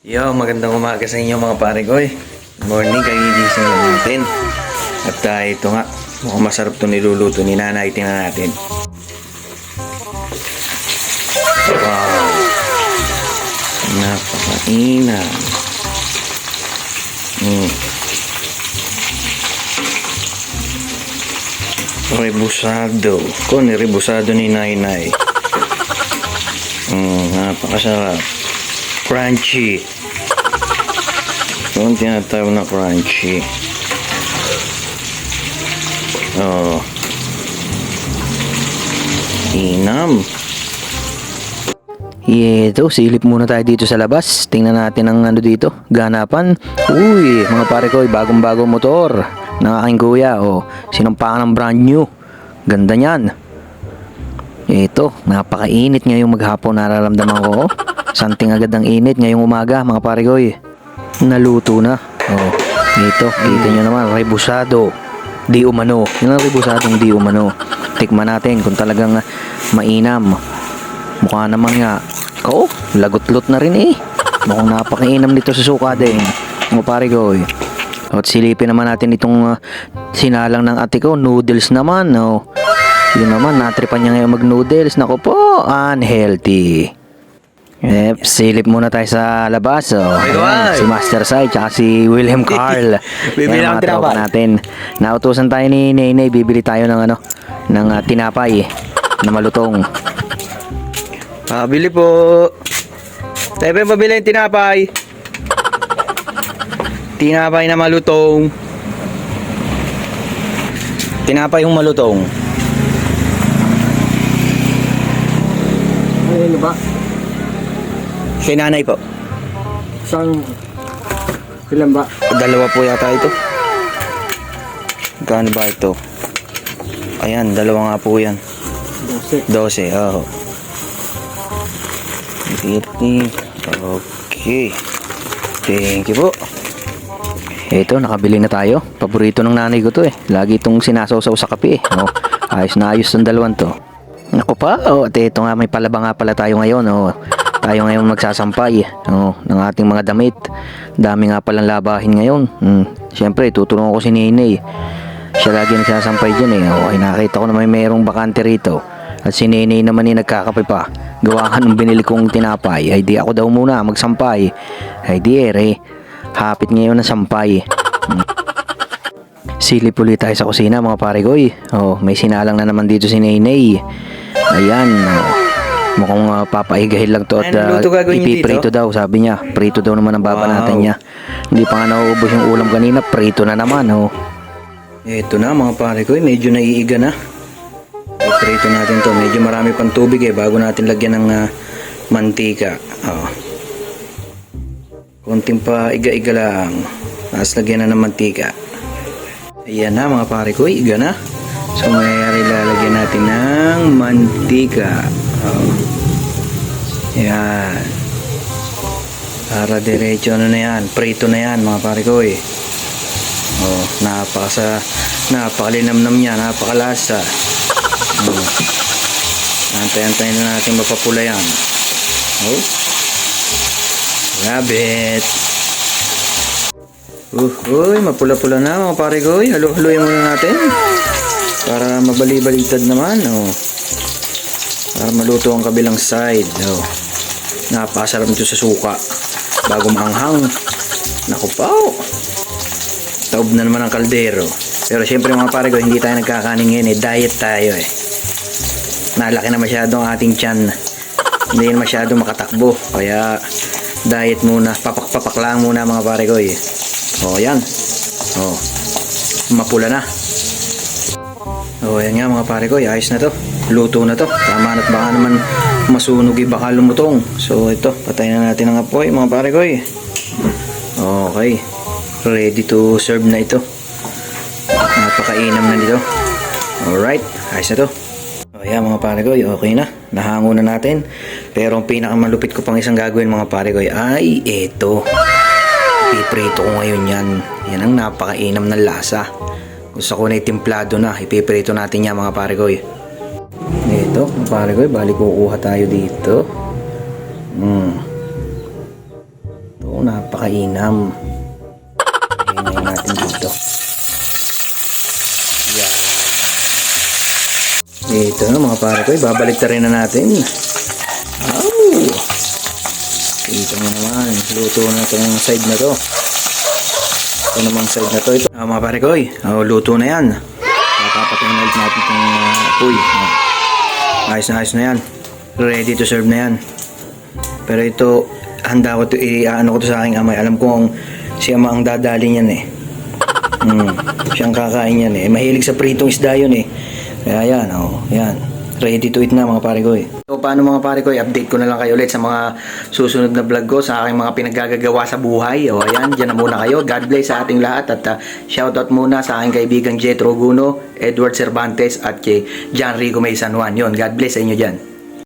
Yo, magandang umaga sa inyo mga pare ko eh. Morning, kagigising lang natin. At uh, ito nga, mukhang masarap to niluluto ni nanay. Tingnan natin. Wow! Napakainam. Mm. Rebusado. Kung rebusado ni Nainay. Mm, napakasarap. Crunchy. Ang tinatawag na crunchy. Oh. Inam. Ito, silip muna tayo dito sa labas. Tingnan natin ang ano dito, ganapan. Uy, mga pare ko, bagong-bagong motor ng aking kuya. Oh, sinampakan ng brand new. Ganda niyan. Ito, napakainit ngayong maghapon nararamdaman ko. oh. Santing agad ang init ngayong umaga, mga pare ko. eh. Naluto na. Oh, ito, kita nyo naman, rebusado. Di umano. Yan ang rebusadong di umano. Tikman natin kung talagang mainam. Mukha naman nga. Oo, lagot-lot na rin eh. Mukhang napakainam nito sa suka din. Mga pare ko eh. At silipin naman natin itong ah, sinalang ng ate ko, noodles naman. Oh. Yun naman, natripan niya ngayon mag-noodles. Naku po, unhealthy. Eh, silip muna tayo sa labas. Oh. Ayan, si Master Sai, tsaka si William Carl. Bibili Yan ang tinapay. natin. Nautusan tayo ni Nene, bibili tayo ng ano, ng ah, tinapay na malutong. Pabili po. Tepe, pabili yung tinapay. Tinapay na malutong. Tinapay yung malutong. Ano ba? Kay nanay po. Isang ilan ba? Dalawa po yata ito. Gaano ba ito? Ayan, dalawa nga po yan. Dose. 12, oo. Fifty. Okay. Thank you po. Ito, nakabili na tayo. Paborito ng nanay ko to eh. Lagi itong sinasawsaw sa kape eh. Oh, ayos na ayos ng dalawan to. Naku pa, oh, ito nga may palaba nga pala tayo ngayon. Oh. Tayo ngayon magsasampay oh, ng ating mga damit. Dami nga palang labahin ngayon. Hmm. Siyempre, tutulungan ko si Nene. Siya lagi nagsasampay dyan eh. Oh, ay nakita ko na may merong bakante rito. At si Nene naman yung nagkakape pa. Gawahan ng binili kong tinapay. Ay di ako daw muna magsampay. Ay di ere. Hapit ngayon ng sampay. Hmm. Silip ulit tayo sa kusina mga pare ko eh. Oh, may sinalang na naman dito si Nene. Ayan. Oh. Mukhang uh, papaigahin lang to at uh, ipiprito daw sabi niya. Prito daw naman ang baba Wow. natin niya. Hindi pa nga nauubos yung ulam kanina. Prito na naman oh. Ito na mga pare ko, eh, medyo naiiga na. Iprito natin to. Medyo marami pang tubig eh bago natin lagyan ng ah, mantika. Oh. Konting pa iga-iga lang. Tapos lagyan na ng mantika. Ayan na mga pare ko, iga na. So mayayari lalagyan natin ng mantika. Oh. Yan. Para diretso ano na yan. Prito na yan mga pare ko eh. Oh, napakasa napakalinamnam niya, napakalasa. Oh. Antay-antay na natin mapapula yan. Oh. Love it. Uh, uy, mapula-pula na mga pare ko. Uy, Halo-haloyin muna natin. Para mabali-balitad naman. Oh. Para maluto ang kabilang side. Oh. Napakasarap nito sa suka. Bago maanghang. Naku pa. oh. Taob na naman ang kaldero. Pero siyempre mga pare ko, hindi tayo nagkakanin ngayon eh. Diet tayo eh. Nalaki na masyado ang ating tiyan. Hindi na masyado makatakbo. Kaya diet muna. Papak-papak lang muna mga pare ko eh. O yan. O. Mapula na. O yan nga mga pare ko. Ayos na to. Luto na to. Tama na't baka naman masunog eh. Baka lumutong. So ito. Patayin na natin ang apoy mga pare ko eh. Okay. Ready to serve na ito. Napakainam na nito. Alright, ayos na to. O yan mga pare ko, okay na. Nahango na natin. Pero ang pinakamalupit ko pang isang gagawin mga pare ko ay ito. Ipiprito ko ngayon yan. Yan ang napakainam ng lasa. Gusto ko na itimplado na. Ipiprito natin yan mga pare ko. Ito, mga pare ko, bali kukuha tayo dito. Hmm. Ito, napakainam. Hinay natin dito. Yan. Ito na mga pare ko, babalik rin na natin. Oh! Ito na naman, luto na itong side na to. Ito namang side na to. Ito. Ah, mga pare ko, oh, luto na yan. Papapatayin na ulit natin itong uh, uy. Oh. Ayos na ayos na yan. Ready to serve na yan. Pero ito, handa ko to, i-ano ko to sa aking amay. Alam ko kung si ama ang dadali niyan eh. Hmm, siyang kakain yan eh. Mahilig sa pritong isda yun eh. Kaya yan, oh, yan. Ready to eat na mga pare ko eh. Paano mga pare ko, update ko na lang kayo ulit sa mga susunod na vlog ko sa aking mga pinaggagawa sa buhay. O ayan, dyan na muna kayo. God bless sa ating lahat at uh, shoutout muna sa aking kaibigang Jetro Guno, Edward Cervantes at kay John Rico May San Juan. Yun, God bless sa inyo dyan.